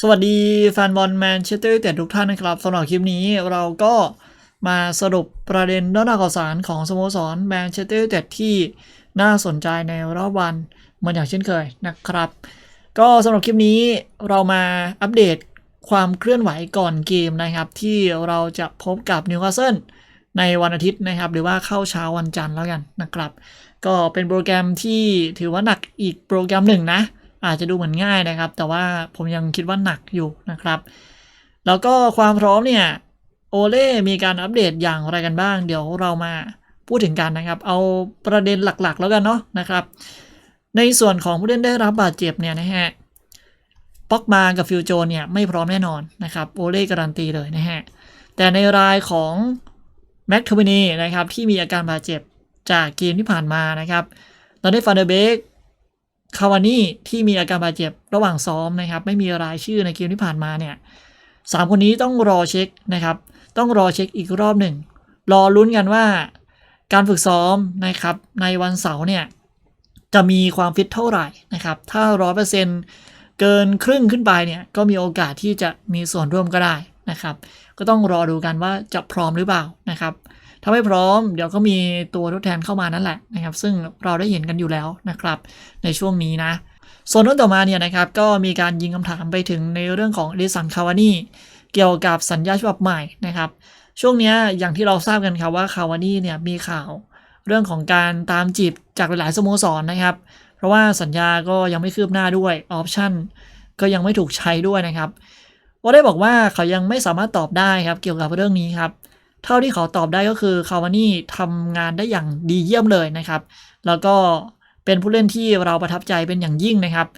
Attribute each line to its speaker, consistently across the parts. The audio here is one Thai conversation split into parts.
Speaker 1: สวัสดีแฟนบอลแมนเชสเตอร์ยูไนเต็ดทุกท่านนะครับสำหรับคลิปนี้เราก็มาสรุปประเด็นเรื่องราวข่าวสารของสโมสรแมนเชสเตอร์ยูไนเต็ดที่น่าสนใจในรอบวันเหมือนอย่างเช่นเคยนะครับ ก็สำหรับคลิปนี้เรามาอัปเดตความเคลื่อนไหวก่อนเกมนะครับ ที่เราจะพบกับนิวคาสเซิลในวันอาทิตย์นะครับ หรือว่าเข้าเช้าวันจันทร์แล้วกันนะครับ ก็เป็นโปรแกรมที่ถือว่าหนักอีกโปรแกรมหนึ่งนะ อาจจะดูเหมือนง่ายนะครับ แต่ว่าผมยังคิดว่าหนักอยู่นะครับ แล้วก็ความพร้อมเนี่ยโอเล่มีการอัปเดตอย่างไรกันบ้าง เดี๋ยวเรามาพูดถึงกันนะครับ เอาประเด็นหลักๆ แล้วกันเนาะนะครับ ในส่วนของผู้เล่นได้รับบาดเจ็บเนี่ยนะฮะป็อกมากับฟิวโจนเนี่ยไม่พร้อมแน่นอนนะครับโอเล่การันตีเลยนะฮะแต่ในรายของแม็กทูบินีนะครับที่มีอาการบาดเจ็บจากเกมที่ผ่านมานะครับตอนนี้ฟานเดอร์เบก คาวานี่ที่มีอาการบาดเจ็บระหว่างซ้อมนะครับ ไม่มีรายชื่อในเกมที่ผ่านมาเนี่ยสามคนนี้ต้องรอเช็คนะครับ ต้องรอเช็คอีกรอบหนึ่ง รอลุ้นกันว่า การฝึกซ้อมนะครับ ในวันเสาร์เนี่ย จะมีความฟิตเท่าไหร่นะครับ ถ้าร้อยเปอร์เซ็นต์เกินครึ่งขึ้นไปเนี่ย ก็มีโอกาสที่จะมีส่วนร่วมก็ได้นะครับ ก็ต้องรอดูกันว่าจะพร้อมหรือเปล่านะครับ ถ้าไม่พร้อมเดี๋ยวก็มีตัวทดแทนเข้ามานั่นแหละนะครับ ซึ่งเราได้เห็นกันอยู่แล้วนะครับ ในช่วงนี้นะ ส่วนรื่องต่อมาเนี่ยนะครับก็มีการยิงคำถามไปถึงในเรื่องของเดสันคาวานี่เกี่ยวกับสัญญาฉบับใหม่นะครับ ช่วงนี้อย่างที่เราทราบกันครับว่าคาวานี่เนี่ยมีข่าวเรื่องของการตามจีบจากหลายๆสโมสรนนะครับ เพราะว่าสัญญาก็ยังไม่คืบหน้าด้วยออปชั่นก็ยังไม่ถูกใช้ด้วยนะครับว่าได้บอกว่าเขายังไม่สามารถตอบได้ครับเกี่ยวกับเรื่องนี้ครับ เท่าที่เขาตอบได้ก็คือคาวานี่ทำงานได้อย่างดีเยี่ยมเลยนะครับ แล้วก็เป็นผู้เล่นที่เราประทับใจเป็นอย่างยิ่งนะครับ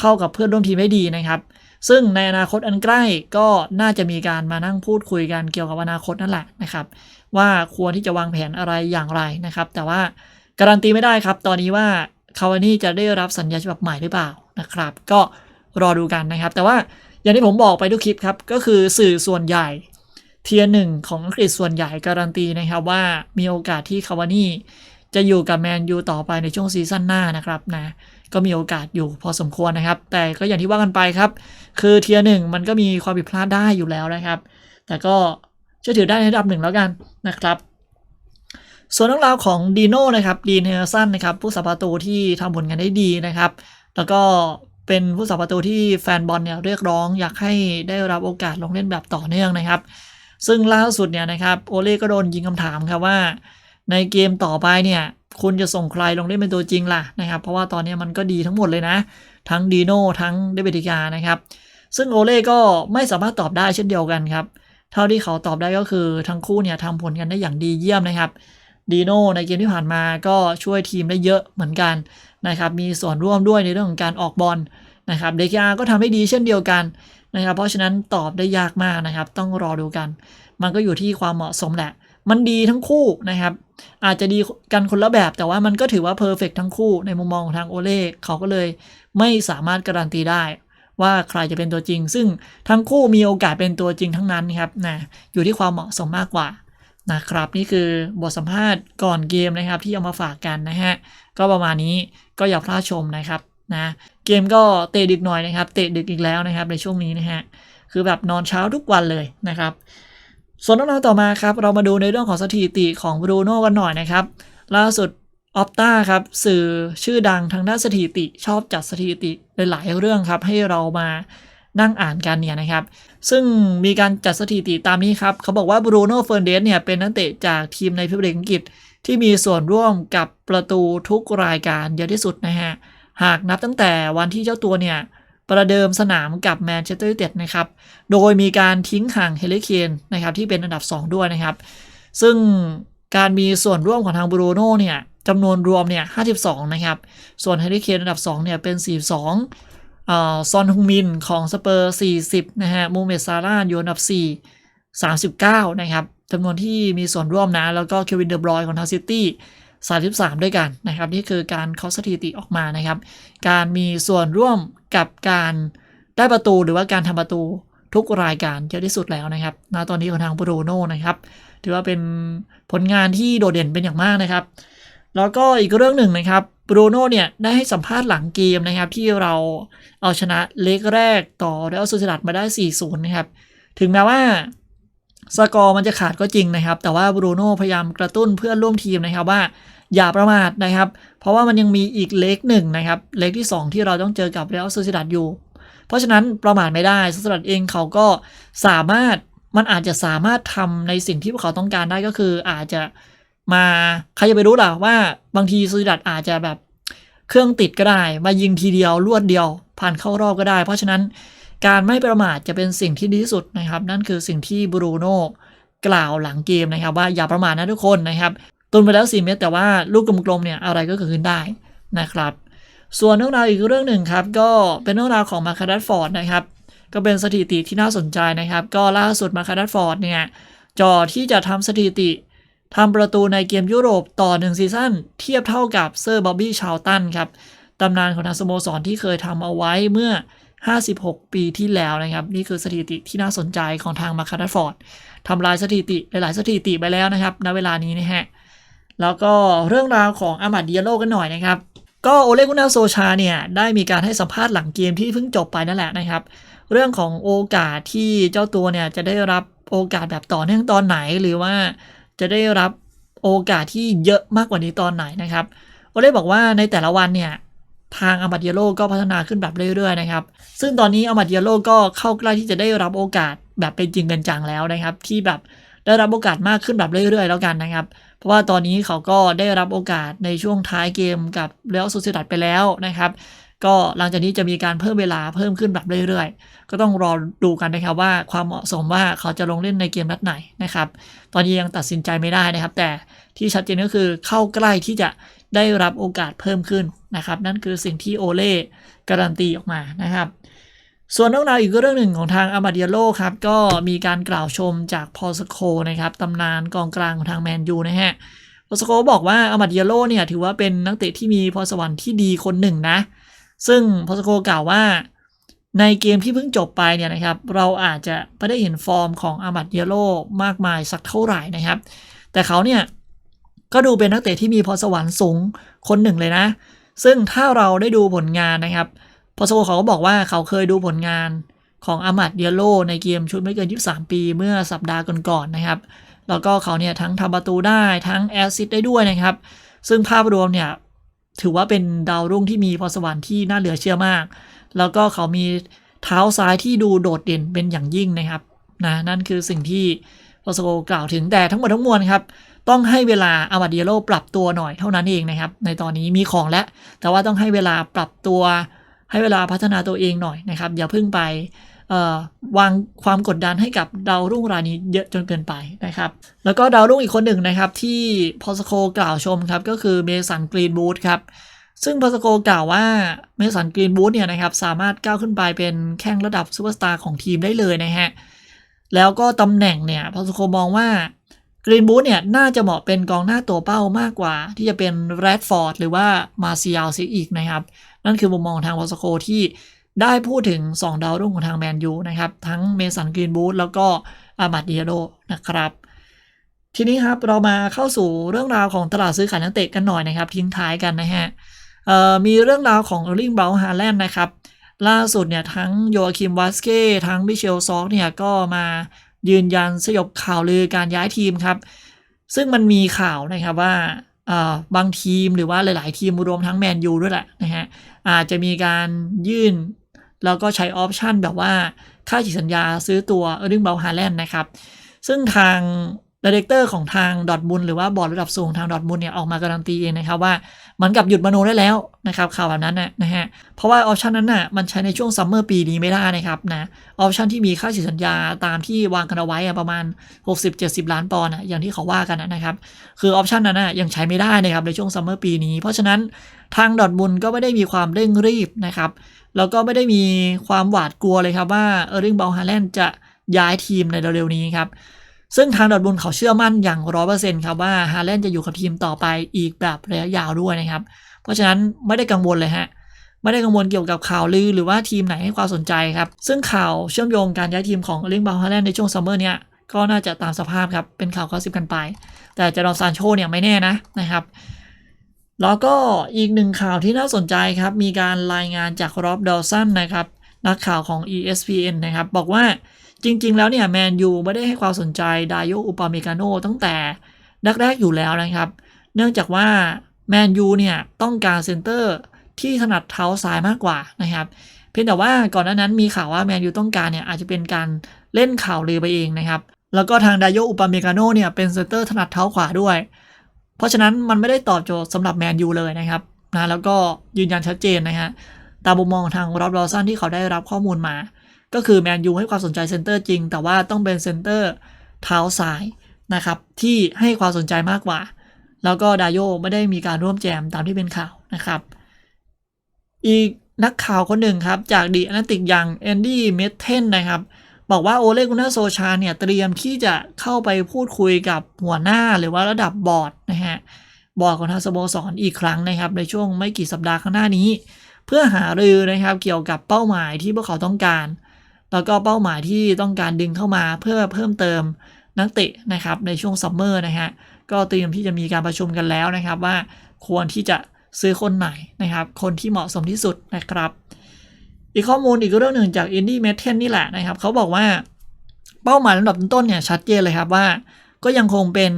Speaker 1: เข้ากับเพื่อนร่วมทีมได้ดีนะครับ ซึ่งในอนาคตอันใกล้ก็น่าจะมีการมานั่งพูดคุยกันเกี่ยวกับอนาคตนั่นแหละนะครับ ว่าควรที่จะวางแผนอะไรอย่างไรนะครับ แต่ว่าการันตีไม่ได้ครับ ตอนนี้ว่าคาวานี่จะได้รับสัญญาฉบับใหม่หรือเปล่านะครับ ก็รอดูกันนะครับ แต่ว่าอย่างที่ผมบอกไปทุกคลิปครับก็คือสื่อส่วนใหญ่ เทียร์หนึ่งของอังกฤษส่วนใหญ่การันตีนะครับว่ามีโอกาสที่คาวานี่จะอยู่กับแมนยูต่อไปในช่วงซีซั่นหน้านะครับนะก็มีโอกาสอยู่พอสมควรนะครับ แต่ก็อย่างที่ว่ากันไปครับ คือเทียร์หนึ่งมันก็มีความผิดพลาดได้อยู่แล้วนะครับ แต่ก็เชื่อถือได้ในระดับหนึ่งแล้วกันนะครับ ส่วนเรื่องราวของดีโน่นะครับดีนเฮอร์สันนะครับผู้สับประตูที่ทำผลงานได้ดีนะครับ แล้วก็เป็นผู้สับประตูที่แฟนบอลเนี่ยเรียกร้องอยากให้ได้รับโอกาสลงเล่นแบบต่อเนื่องนะครับ ซึ่งล่าสุดเนี่ยนะครับโอเล่ก็โดนยิงคำถามครับว่า ในเกมต่อไปเนี่ยคุณจะส่งใครลงเล่นเป็นตัวจริงล่ะนะครับ เพราะว่าตอนนี้มันก็ดีทั้งหมดเลยนะ ทั้งดีโน่ทั้งเดเบติกานะครับ ซึ่งโอเล่ก็ไม่สามารถตอบได้เช่นเดียวกันครับ เท่าที่เขาตอบได้ก็คือทั้งคู่เนี่ยทำผลกันได้อย่างดีเยี่ยมนะครับดีโน่ในเกมที่ผ่านมาก็ช่วยทีมได้เยอะเหมือนกันนะครับ มีส่วนร่วมด้วยในเรื่องของการออกบอลนะครับเดกาก็ทำได้ดีเช่นเดียวกัน นะครับเพราะฉะนั้นตอบได้ยากมากนะครับ ต้องรอดูกัน มันก็อยู่ที่ความเหมาะสมแหละ มันดีทั้งคู่นะครับ อาจจะดีกันคนละแบบ แต่ว่ามันก็ถือว่าเพอร์เฟกทั้งคู่ในมุมมองของทางโอเล่เขาก็เลยไม่สามารถการันตีได้ว่าใครจะเป็นตัวจริง ซึ่งทั้งคู่มีโอกาสเป็นตัวจริงทั้งนั้นครับนะอยู่ที่ความเหมาะสมมากกว่านะครับ นี่คือบทสัมภาษณ์ก่อนเกมนะครับที่เอามาฝากกันนะฮะก็ประมาณนี้ก็อย่าพลาดชมนะครับ นะเกมก็เตะดึกหน่อยนะครับ เตะดึกอีกแล้วนะครับในช่วงนี้นะฮะคือแบบนอนเช้าทุกวันเลยนะครับส่วนน้องๆต่อมาครับเรามาดูในเรื่องของสถิติของบรูโน่กันหน่อยนะครับล่าสุดออปต้าครับสื่อชื่อดังทางด้านสถิติชอบจัดสถิติหลายเรื่องครับให้เรามานั่งอ่านกันเนี่ยนะครับ ซึ่งมีการจัดสถิติตามนี้ครับ เขาบอกว่าบรูโน่เฟอร์เดสเนี่ยเป็นนักเตะจากทีมในพิมพ์อังกฤษ ที่มีส่วนร่วมกับประตูทุกรายการเยอะที่สุดนะฮะ หากนับตั้งแต่วันที่เจ้าตัวเนี่ย ประเดิมสนามกับแมนเชสเตอร์ยูไนเต็ดนะครับ โดยมีการทิ้งห่างเฮลิเคนนะครับที่เป็นอันดับ 2 ด้วยนะครับ ซึ่งการมีส่วนร่วมของทางบรูโน่เนี่ยจำนวนรวมเนี่ย 52 นะครับ ส่วนเฮลิเคนอันดับ 2 เนี่ย เป็น 42อ่าซอนฮุงมินของสเปอร์ 40 นะฮะ มูเมตซาร่าอยู่อันดับ 4 39 นะครับจำนวนที่มีส่วนร่วมนะ แล้วก็เควินเดอร์บรอยของทางซิตี้ 33 ด้วยกันนะครับ นี่คือการเคาสถิติออกมานะครับ การมีส่วนร่วมกับการได้ประตูหรือว่าการทำประตูทุกรายการเยอะที่สุดแล้วนะครับณตอนนี้ของทางบรูโน่นะครับ ถือว่าเป็นผลงานที่โดดเด่นเป็นอย่างมากนะครับ แล้วก็อีกเรื่องหนึ่งนะครับบรูโน่เนี่ยได้ให้สัมภาษณ์หลังเกมนะครับ ที่เราเอาชนะเล็กแรกต่อเรอัลซูซิดัดมาได้ 4-0 นะครับ ถึงแม้ว่า สกอร์มันจะขาดก็จริงนะครับ แต่ว่าบรูโน่พยายามกระตุ้นเพื่อนร่วมทีมนะครับว่าอย่าประมาทนะครับ เพราะว่ามันยังมีอีกเล็กหนึ่งนะครับ เล็กที่ 2 ที่เราต้องเจอกับเรอัลซูซิดัดอยู่ เพราะฉะนั้นประมาทไม่ได้ซูซิดัดเองเขาก็สามารถมันอาจจะสามารถทำในสิ่งที่พวกเขาต้องการได้ก็คือ อาจจะมาใครจะไปรู้ล่ะว่าบางทีซูซิดัดอาจจะแบบเครื่องติดก็ได้ มายิงทีเดียวรวดเดียวผ่านเข้ารอบก็ได้ เพราะฉะนั้น การไม่ประมาทจะเป็นสิ่งที่ดีที่สุดนะครับ นั่นคือสิ่งที่บรูโน่กล่าวหลังเกมนะครับว่าอย่าประมาทนะทุกคนนะครับตุนไปแล้ว 4 เมตร แต่ว่าลูกกลมๆเนี่ยอะไรก็เกิดขึ้นได้นะครับ ส่วนเรื่องราวอีกเรื่องหนึ่งครับ ก็เป็นเรื่องราวของมาคาดัตฟอร์ดนะครับ ก็เป็นสถิติที่น่าสนใจนะครับ ก็ล่าสุดมาคาดัตฟอร์ดเนี่ยจอที่จะทำสถิติทำประตูในเกมยุโรปต่อหนึ่งซีซั่นเทียบเท่ากับเซอร์บ๊อบบี้ชาวตันครับตำนานของทางสโมสรที่เคยทำเอาไว้เมื่อ 56 ปีที่แล้วนะครับ นี่คือสถิติที่น่าสนใจของทางมาคาดัตฟอร์ดทำลายสถิติหลายๆ สถิติไปแล้วนะครับณเวลานี้นะฮะแล้วก็เรื่องราวของอามัดเดียโลกันหน่อยนะครับ ก็โอเลกุนาโซชาเนี่ย ได้มีการให้สัมภาษณ์หลังเกมที่เพิ่งจบไปนั่นแหละนะครับ เรื่องของโอกาสที่เจ้าตัวเนี่ย จะได้รับโอกาสแบบต่อเนื่องตอนไหน หรือว่าจะได้รับโอกาสที่เยอะมากกว่านี้ตอนไหนนะครับโอเล่บอกว่าในแต่ละวันเนี่ย ทางอามาดเดียโลก็พัฒนาขึ้นแบบเรื่อยๆนะครับ ซึ่งตอนนี้อามาดเดียโลก็เข้าใกล้ที่จะได้รับโอกาสแบบเป็นจริงเป็นจังแล้วนะครับ ที่แบบได้รับโอกาสมากขึ้นแบบเรื่อยๆ แล้วกันนะครับ เพราะว่าตอนนี้เขาก็ได้รับโอกาสในช่วงท้ายเกมกับเรอัลซูซิดัดไปแล้วนะครับ ก็หลังจากนี้จะมีการเพิ่มเวลาเพิ่มขึ้นแบบเรื่อยๆ ก็ต้องรอดูกันนะครับว่าความเหมาะสมว่าเขาจะลงเล่นในเกมนัดไหนนะครับ ตอนนี้ยังตัดสินใจไม่ได้นะครับ แต่ที่ชัดเจนก็คือเข้าใกล้ที่จะได้รับโอกาสเพิ่มขึ้นนะครับ นั่นคือสิ่งที่โอเล่การันตีออกมานะครับ ส่วนเรื่องราวอีกเรื่องหนึ่งของทางอามาเดียโลครับก็มีการกล่าวชมจากพอสโคนะครับตำนานกองกลางของทางแมนยูนะฮะพอสโคบอกว่าอามาเดียโลเนี่ยถือว่าเป็นนักเตะที่มีพรสวรรค์ที่ดีคนหนึ่งนะ ซึ่งพอสโคกล่าวว่าในเกมที่เพิ่งจบไปเนี่ยนะครับ เราอาจจะไม่ได้เห็นฟอร์มของอามัดเยโลมากมายสักเท่าไหร่นะครับ แต่เขาเนี่ย ก็ดูเป็นนักเตะที่มีพรสวรรค์สูงคนหนึ่งเลยนะ ซึ่งถ้าเราได้ดูผลงานนะครับพอสโซเขาก็บอกว่าเขาเคยดูผลงานของอามัดเดียโลในเกมชุดไม่เกิน 23 ปีเมื่อสัปดาห์ก่อนๆนะครับ แล้วก็เขาเนี่ยทั้งทำประตูได้ทั้งแอสซิสต์ได้ด้วยนะครับ ซึ่งภาพรวมเนี่ย ถือว่าเป็นดาวรุ่งที่มีพรสวรรค์ที่น่าเหลือเชื่อมาก แล้วก็เขามีเท้าซ้ายที่ดูโดดเด่นเป็นอย่างยิ่งนะครับนะนั่นคือสิ่งที่พอสโกกล่าวถึงแต่ทั้งหมดทั้งมวลครับต้องให้เวลาอามาเดียโลปรับตัวหน่อยเท่านั้นเองนะครับ ในตอนนี้มีของแล้วแต่ว่าต้องให้เวลาปรับตัว ให้เวลาพัฒนาตัวเองหน่อยนะครับ อย่าเพิ่งไป วางความกดดันให้กับดาวรุ่งรายนี้เยอะจนเกินไปนะครับ แล้วก็ดาวรุ่งอีกคนหนึ่งนะครับ ที่พอสโคกล่าวชมครับ ก็คือเมสันกรีนบูธครับ ซึ่งพอสโกกล่าวว่าเมสันกรีนบูธเนี่ยนะครับ สามารถก้าวขึ้นไปเป็นแข้งระดับซูเปอร์สตาร์ของทีมได้เลยนะฮะ แล้วก็ตำแหน่งเนี่ยพอสโคมองว่ากรีนบูธเนี่ยน่าจะเหมาะเป็นกองหน้าตัวเป้ามากกว่า ที่จะเป็นแรดฟอร์ดหรือว่ามาเซียลซิอีกนะครับ นั่นคือมุมมองทางพอสโคที่ ได้พูดถึง 2 ดาวรุ่งของทางแมนยูนะครับ ทั้งเมสันกรีนบูธแล้วก็อามัดเดียโดนะครับ ทีนี้ครับเรามาเข้าสู่เรื่องราวของตลาดซื้อขายนักเตะกันหน่อยนะครับ ทิ้งท้ายกันนะฮะมีเรื่องราวของเออร์ลิงเบลฮาแลนด์นะครับ ล่าสุดเนี่ยทั้งโยอาคิมวาสเก้ทั้งมิเชลซอกเนี่ยก็มายืนยันสยบข่าวลือการย้ายทีมครับ ซึ่งมันมีข่าวนะครับว่าบางทีมหรือว่าหลาย ๆ ทีมรวมทั้งแมนยูด้วยแหละนะฮะอาจจะมีการยื่น แล้วก็ใช้ออปชันแบบว่าค่าฉีกสัญญาซื้อตัวเออร์ลิงเบลฮาแลนด์นะครับ ซึ่งทางดีเรคเตอร์ของทางดอทบุลหรือว่าบอร์ดระดับสูงทางดอทบุลเนี่ยออกมาการันตีเองนะครับว่ามันกับหยุดมโนได้แล้วนะครับข่าวแบบนั้นนะนะฮะเพราะว่าออปชันนั้นน่ะมันใช้ในช่วงซัมเมอร์ปีนี้ไม่ได้นะครับนะออปชันที่มีค่าฉีกสัญญาตามที่วางกันเอาไว้ประมาณ 60-70 ล้านปอนด์อย่างที่เขาว่ากันนะครับ คือออปชันนั้นน่ะยังใช้ไม่ได้นะครับในช่วงซัมเมอร์ปีนี้ เพราะฉะนั้นทางดอทบุลก็ไม่ได้มีความเร่งรีบนะครับ แล้วก็ไม่ได้มีความหวาดกลัวเลยครับว่าเออร์ลิงเบลฮาแลนด์จะย้ายทีมในเร็วๆนี้ครับ ซึ่งทางดอทบุลเขาเชื่อมั่นอย่างร้อเปอร์เซ็นต์ครับว่าฮาแลนด์จะอยู่กับทีมต่อไปอีกแบบระยะยาวด้วยนะครับ เพราะฉะนั้นไม่ได้กังวลเลยฮะไม่ได้กังวลเกี่ยวกับข่าวลือหรือว่าทีมไหนให้ความสนใจครับ ซึ่งข่าวเชื่อมโยงการย้ายทีมของลิงบาฮาแลนด์ในช่วงซัมเมอร์เนี่ยก็น่าจะตามสภาพครับ เป็นข่าวก็สิบกันไป แต่จะรอซานโชเนี่ยไม่แน่นะนะครับ แล้วก็อีกหนึ่งข่าวที่น่าสนใจครับ มีการรายงานจากรอบดอลสันนะครับ นักข่าวของ ESPN นะครับ บอกว่าจริง ๆ แล้วเนี่ยแมนยูไม่ได้ให้ความสนใจดายโยอุปาเมกาโนตั้งแต่แรกๆอยู่แล้วนะครับ เนื่องจากว่าแมนยูเนี่ยต้องการเซนเตอร์ที่ถนัดเท้าซ้ายมากกว่านะครับ เพียงแต่ว่าก่อนหน้านั้นมีข่าวว่าแมนยูต้องการเนี่ยอาจจะเป็นการเล่นข่าวลือไปเองนะครับ แล้วก็ทางดายโยอุปาเมกาโนเนี่ยเป็นเซนเตอร์ถนัดเท้าขวาด้วย เพราะฉะนั้นมันไม่ได้ตอบโจทย์สำหรับแมนยูเลยนะครับนะแล้วก็ยืนยันชัดเจนนะฮะตามมุมมองทางรอบดอสันที่เขาได้รับข้อมูลมา ก็คือแมนยูให้ความสนใจเซนเตอร์จริง แต่ว่าต้องเป็นเซนเตอร์เท้าซ้ายนะครับที่ให้ความสนใจมากกว่า แล้วก็ดายโยไม่ได้มีการร่วมแจมตามที่เป็นข่าวนะครับ อีกนักข่าวคนหนึ่งครับ จากดีอนาติกอย่างแอนดี้เมทเทนนะครับ บอกว่าโอเลกุนาโซชาเนี่ยเตรียมที่จะเข้าไปพูดคุยกับหัวหน้าหรือว่าระดับบอร์ดนะฮะบอร์ดของทางสโมสรอีกครั้งนะครับ ในช่วงไม่กี่สัปดาห์ข้างหน้านี้ เพื่อหารือนะครับเกี่ยวกับเป้าหมายที่พวกเขาต้องการ แล้วก็เป้าหมายที่ต้องการดึงเข้ามาเพื่อเพิ่มเติมนักเตะนะครับในช่วงซัมเมอร์นะฮะก็เตรียมที่จะมีการประชุมกันแล้วนะครับว่าควรที่จะซื้อคนไหนนะครับ คนที่เหมาะสมที่สุดนะครับ อีกข้อมูลอีกเรื่องหนึ่งจากอินดี้เมทเทนนี่แหละนะครับ เขาบอกว่าเป้าหมายลำดับต้นเนี่ยชัดเจนเลยครับว่า ก็ยังคงเป็น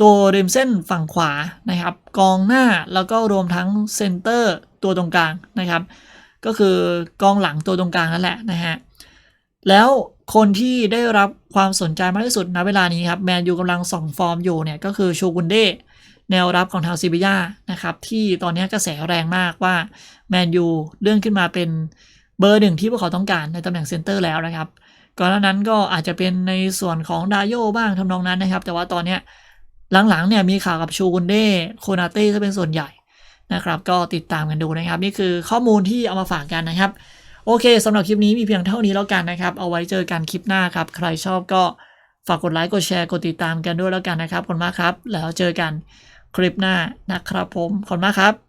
Speaker 1: ตัวริมเส้นฝั่งขวานะครับ กองหน้าแล้วก็รวมทั้งเซนเตอร์ตัวตรงกลางนะครับ ก็คือกองหลังตัวตรงกลางนั่นแหละนะฮะแล้วคนที่ได้รับความสนใจมากที่สุดณเวลานี้ครับแมนยูกำลังส่องฟอร์มอยู่เนี่ยก็คือโชกุนเดแนวรับของทางซิบิยานะครับที่ตอนนี้กระแสแรงมากว่าแมนยูเลื่อนขึ้นมาเป็น เบอร์หนึ่งที่พวกเขาต้องการในตำแหน่งเซนเตอร์แล้วนะครับก่อนหน้านั้นก็อาจจะเป็นในส่วนของดาโยบ้างทำนองนั้นนะครับ แต่ว่าตอนเนี้ยหลังๆเนี่ยมีข่าวกับชูกุนเดโคนาเต้จะเป็นส่วนใหญ่นะครับ ก็ติดตามกันดูนะครับ นี่คือข้อมูลที่เอามาฝากกันนะครับ โอเคสำหรับคลิปนี้มีเพียงเท่านี้แล้วกันนะครับ เอาไว้เจอกันคลิปหน้าครับ ใครชอบก็ฝากกดไลค์กดแชร์กดติดตามกันด้วยแล้วกันนะครับขอบคุณมากครับ แล้วเจอกันคลิปหน้านะครับผมขอบคุณมากครับ